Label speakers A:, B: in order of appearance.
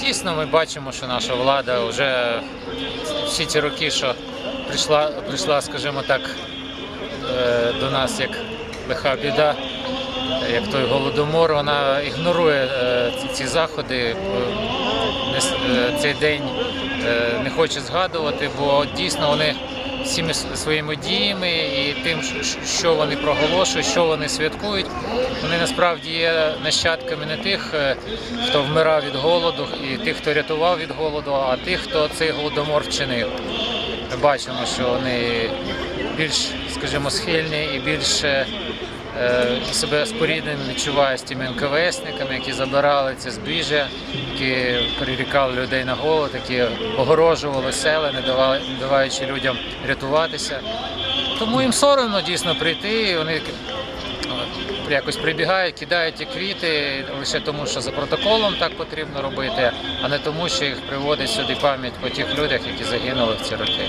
A: дійсно ми бачимо, що наша влада вже всі ті роки, що прийшла, прийшла скажімо так, е, до нас як лиха біда, як той голодомор, вона ігнорує е, ці- ці заходи. е, Цей день не хоче згадувати, бо дійсно вони всіми своїми діями і тим, що- вони проголошують, що вони святкують, вони насправді є нащадками не тих, е, хто вмирав від голоду, і тих, хто рятував від голоду, а тих, хто цей голодомор вчинив. Ми бачимо, що вони більш, скажімо, схильні і більше е, себе спорідненими відчувають з тими НКВСниками, які забирали це збіжжя, які перерікали людей на голод, які огорожували села, не давали, не даваючи людям рятуватися. Тому їм соромно дійсно прийти. і Вони е, якось прибігають, кидають ті квіти лише тому, що за протоколом так потрібно робити, а не тому, що їх приводить сюди пам'ять по тих людях, які загинули в ці роки.